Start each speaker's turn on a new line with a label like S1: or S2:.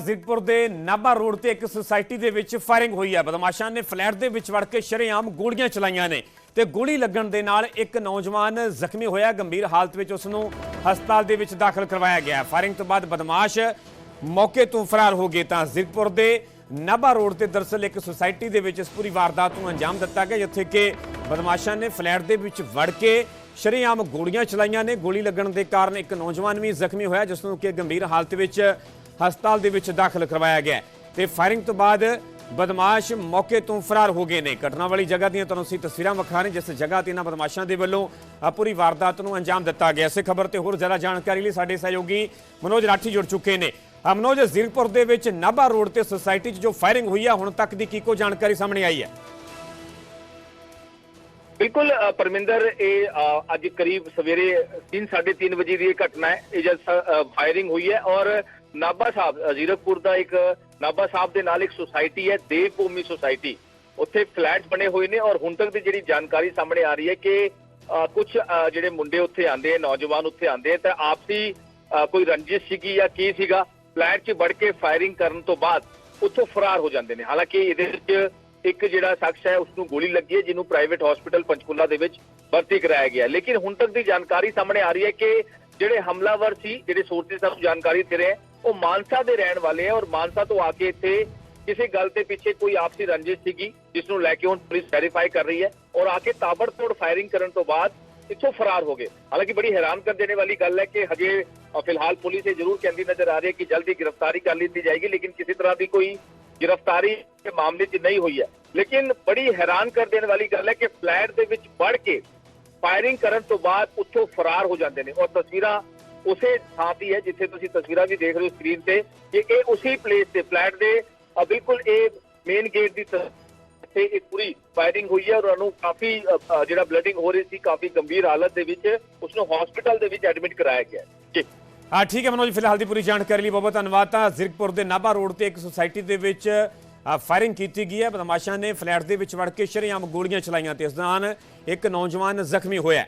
S1: ਜ਼ਿਕਪੁਰ ਦੇ ਨਾਭਾ ਰੋਡ ਤੇ ਇੱਕ ਸੁਸਾਇਟੀ ਦੇ ਵਿੱਚ ਫਾਇਰਿੰਗ ਹੋਈ ਹੈ ਬਦਮਾਸ਼ਾਂ ਨੇ ਫਲੈਟ ਦੇ ਵਿੱਚ ਵੜ ਕੇ ਸ਼ਰੇਆਮ ਗੋਲੀਆਂ ਚਲਾਈਆਂ ਨੇ ਤੇ ਗੋਲੀ ਲੱਗਣ ਦੇ ਨਾਲ ਇੱਕ ਨੌਜਵਾਨ ਜ਼ਖਮੀ ਹੋਇਆ। ਗੰਭੀਰ ਹਾਲਤ ਵਿੱਚ ਉਸ ਨੂੰ ਹਸਪਤਾਲ ਦੇ ਵਿੱਚ ਦਾਖਲ ਕਰਵਾਇਆ ਗਿਆ। ਫਾਇਰਿੰਗ ਤੋਂ ਬਾਅਦ ਬਦਮਾਸ਼ ਮੌਕੇ ਤੋਂ ਫਰਾਰ ਹੋ ਗਏ ਤਾਂ ਜ਼ਿਕਪੁਰ ਦੇ ਨਾਭਾ ਰੋਡ ਤੇ ਦਰਸਲ ਇੱਕ ਸੁਸਾਇਟੀ ਦੇ ਵਿੱਚ ਇਸ ਪੂਰੀ ਵਾਰਦਾਤ ਨੂੰ ਅੰਜਾਮ ਦਿੱਤਾ ਗਿਆ, ਜਿੱਥੇ ਕਿ ਬਦਮਾਸ਼ਾਂ ਨੇ ਫਲੈਟ ਦੇ ਵਿੱਚ ਵੜ ਕੇ ਸ਼ਰੇਆਮ ਗੋਲੀਆਂ ਚਲਾਈਆਂ ਨੇ। ਗੋਲੀ ਲੱਗਣ ਦੇ ਕਾਰਨ ਇੱਕ ਨੌਜਵਾਨ ਵੀ ਜ਼ਖਮੀ ਹੋਇਆ, ਜਿਸ ਨੂੰ ਕਿ ਗੰਭੀਰ ਹਾਲਤ ਵਿੱਚ ਹਸਪਤਾਲ ਦੇ ਵਿੱਚ ਦਾਖਲ ਕਰਵਾਇਆ ਗਿਆ ਤੇ ਫਾਇਰਿੰਗ ਤੋਂ ਬਾਅਦ ਬਦਮਾਸ਼ ਮੌਕੇ ਤੋਂ ਫਰਾਰ ਹੋ ਗਏ ਨੇ। ਘਟਨਾ ਵਾਲੀ ਜਗ੍ਹਾ ਦੀਆਂ ਤੁਹਾਨੂੰ ਅਸੀਂ ਤਸਵੀਰਾਂ ਵਿਖਾ ਰਹੇ ਜਿਸ ਜਗ੍ਹਾ ਤੇ ਇਹਨਾਂ ਬਦਮਾਸ਼ਾਂ ਦੇ ਵੱਲੋਂ ਪੂਰੀ ਵਾਰਦਾਤ ਨੂੰ ਅੰਜਾਮ ਦਿੱਤਾ ਗਿਆ। ਇਸੇ ਖਬਰ ਤੇ ਹੋਰ ਜ਼ਿਆਦਾ ਜਾਣਕਾਰੀ ਲਈ ਸਾਡੇ ਸਹਿਯੋਗੀ ਮਨੋਜ ਰਾਠੀ ਜੁੜ ਚੁੱਕੇ ਨੇ। ਮਨੋਜ, ਜ਼ੀਰਕਪੁਰ ਦੇ ਵਿੱਚ ਨਾਭਾ ਰੋਡ ਤੇ ਸੁਸਾਇਟੀ 'ਚ ਜੋ ਫਾਇਰਿੰਗ ਹੋਈ ਹੈ ਹੁਣ ਤੱਕ ਦੀ ਕੀ ਕੋ ਜਾਣਕਾਰੀ ਸਾਹਮਣੇ ਆਈ ਹੈ?
S2: ਬਿਲਕੁਲ ਪਰਮਿੰਦਰ, ਇਹ ਅੱਜ ਕਰੀਬ ਸਵੇਰੇ 3:30 ਵਜੇ ਦੀ ਇਹ ਘਟਨਾ ਹੈ। ਇਹ ਜਦ ਫਾਇਰਿੰਗ ਹੋਈ ਹੈ ਔਰ ਨਾਭਾ ਸਾਹਿਬ ਅ, ਜ਼ੀਰਕਪੁਰ ਦਾ ਇੱਕ ਨਾਭਾ ਸਾਹਿਬ ਦੇ ਨਾਲ ਇੱਕ ਸੁਸਾਇਟੀ ਹੈ ਦੇਵ ਭੂਮੀ ਸੁਸਾਇਟੀ ਉੱਥੇ ਫਲੈਟ ਬਣੇ ਹੋਏ ਨੇ ਔਰ ਹੁਣ ਤੱਕ ਦੀ ਜਿਹੜੀ ਜਾਣਕਾਰੀ ਸਾਹਮਣੇ ਆ ਰਹੀ ਹੈ ਕਿ ਕੁਝ ਜਿਹੜੇ ਮੁੰਡੇ ਉੱਥੇ ਆਂਦੇ ਆ ਨੌਜਵਾਨ ਉੱਥੇ ਆਂਦੇ ਆ ਤਾਂ ਆਪਸੀ ਕੋਈ ਰੰਜਿਸ਼ ਸੀਗੀ ਜਾਂ ਕੀ ਸੀਗਾ ਫਲੈਟ 'ਚ ਵੜ ਕੇ ਫਾਇਰਿੰਗ ਕਰਨ ਤੋਂ ਬਾਅਦ ਉੱਥੋਂ ਫਰਾਰ ਹੋ ਜਾਂਦੇ ਨੇ। ਹਾਲਾਂਕਿ ਇਹਦੇ ਵਿੱਚ ਇੱਕ ਜਿਹੜਾ ਸ਼ਖਸ ਹੈ ਉਸ ਨੂੰ ਗੋਲੀ ਲੱਗੀ ਹੈ ਜਿਹਨੂੰ ਪ੍ਰਾਈਵੇਟ ਹਸਪੀਟਲ ਪੰਚਕੂਲਾ ਦੇ ਵਿੱਚ ਭਰਤੀ ਕਰਾਇਆ ਗਿਆ ਲੇਕਿਨ ਹੁਣ ਤੱਕ ਦੀ ਜਾਣਕਾਰੀ ਸਾਹਮਣੇ ਆ ਰਹੀ ਹੈ ਕਿ ਜਿਹੜੇ ਹਮਲਾਵਰ ਸੀ ਜਿਹੜੇ ਸੋਰਸਿਸ ਸਾਨੂੰ ਜਾਣਕਾਰੀ ਦੇ ਰਹੇ ਉਹ ਮਾਨਸਾ ਦੇ ਰਹਿਣ ਵਾਲੇ ਹੈ ਔਰ ਮਾਨਸਾ ਤੋਂ ਆ ਕੇ ਇੱਥੇ ਕਿਸੇ ਗੱਲ ਦੇ ਪਿੱਛੇ ਕੋਈ ਆਪਸੀ ਰੰਜਿਸ਼ ਸੀਗੀ ਜਿਸ ਨੂੰ ਲੈ ਕੇ ਹੁਣ ਪੁਲਿਸ ਵੈਰੀਫਾਈ ਕਰ ਰਹੀ ਹੈ ਔਰ ਆ ਕੇ ਤਾਬੜਤੋੜ ਫਾਇਰਿੰਗ ਕਰਨ ਤੋਂ ਬਾਅਦ ਇੱਥੋਂ ਫਰਾਰ ਹੋ ਗਏ। ਹਾਲਾਂਕਿ ਬੜੀ ਹੈਰਾਨ ਕਰ ਦੇਣੇ ਵਾਲੀ ਗੱਲ ਹੈ ਕਿ ਹਜੇ ਫਿਲਹਾਲ ਪੁਲਿਸ ਇਹ ਜ਼ਰੂਰ ਕਹਿੰਦੀ ਨਜ਼ਰ ਆ ਰਹੀ ਹੈ ਕਿ ਜਲਦੀ ਗ੍ਰਿਫਤਾਰੀ ਕਰ ਲਈ ਜਾਏਗੀ, ਲੇਕਿਨ ਕਿਸੇ ਤਰ੍ਹਾਂ ਦੀ ਕੋਈ ਗ੍ਰਿਫਤਾਰੀ ਦੇ ਮਾਮਲੇ 'ਚ ਨਹੀਂ ਹੋਈ ਹੈ। ਲੇਕਿਨ ਬੜੀ ਹੈਰਾਨ ਕਰ ਦੇਣ ਵਾਲੀ ਗੱਲ ਹੈ ਕਿ ਫਲੈਟ ਦੇ ਵਿੱਚ ਵੜ ਕੇ ਫਾਇਰਿੰਗ ਕਰਨ ਤੋਂ ਬਾਅਦ ਉੱਥੋਂ ਫਰਾਰ ਹੋ ਜਾਂਦੇ ਨੇ ਔਰ ਤਸਵੀਰਾਂ ਉਸੇ ਥਾਂ ਦੀ ਹੈ ਜਿੱਥੇ ਤੁਸੀਂ ਤਸਵੀਰਾਂ ਵੀ ਦੇਖ ਰਹੇ ਹੋ ਸਕਰੀਨ ਤੇ ਕਿ ਇਹ ਉਸੇ ਪਲੇਸ ਤੇ ਫਲੈਟ ਦੇ ਬਿਲਕੁਲ ਇਹ ਮੇਨ ਗੇਟ ਦੀ ਤੇ ਇੱਕ ਪੂਰੀ ਫਾਇਰਿੰਗ ਹੋਈ ਹੈ ਔਰ ਉਹਨੂੰ ਕਾਫੀ ਜਿਹੜਾ ਬਲਡਿੰਗ ਹੋ ਰਹੀ ਸੀ ਕਾਫੀ ਗੰਭੀਰ ਹਾਲਤ ਦੇ ਵਿੱਚ ਉਸ ਨੂੰ ਹਸਪੀਟਲ ਦੇ ਵਿੱਚ ਐਡਮਿਟ ਕਰਾਇਆ ਗਿਆ ਜੀ।
S1: ਹਾਂ, ਠੀਕ ਹੈ ਮਨੋਜ, ਫਿਲਹਾਲ ਦੀ ਪੂਰੀ ਜਾਣਕਾਰੀ ਲਈ ਬਹੁਤ ਬਹੁਤ ਧੰਨਵਾਦ। ਤਾਂ ਜ਼ਿਰਕਪੁਰ ਦੇ ਨਾਭਾ ਰੋਡ ਤੇ ਇੱਕ ਸੁਸਾਇਟੀ ਦੇ ਵਿੱਚ ਫਾਇਰਿੰਗ ਕੀਤੀ ਗਈ ਹੈ। ਬਦਮਾਸ਼ਾਂ ਨੇ ਫਲੈਟ ਦੇ ਵਿੱਚ ਵੜ ਕੇ ਸ਼ਰੇਆਮ ਗੋਲੀਆਂ ਚਲਾਈਆਂ ਤੇ ਇਸ ਦੌਰਾਨ ਇੱਕ ਨੌਜਵਾਨ ਜ਼ਖਮੀ ਹੋਇਆ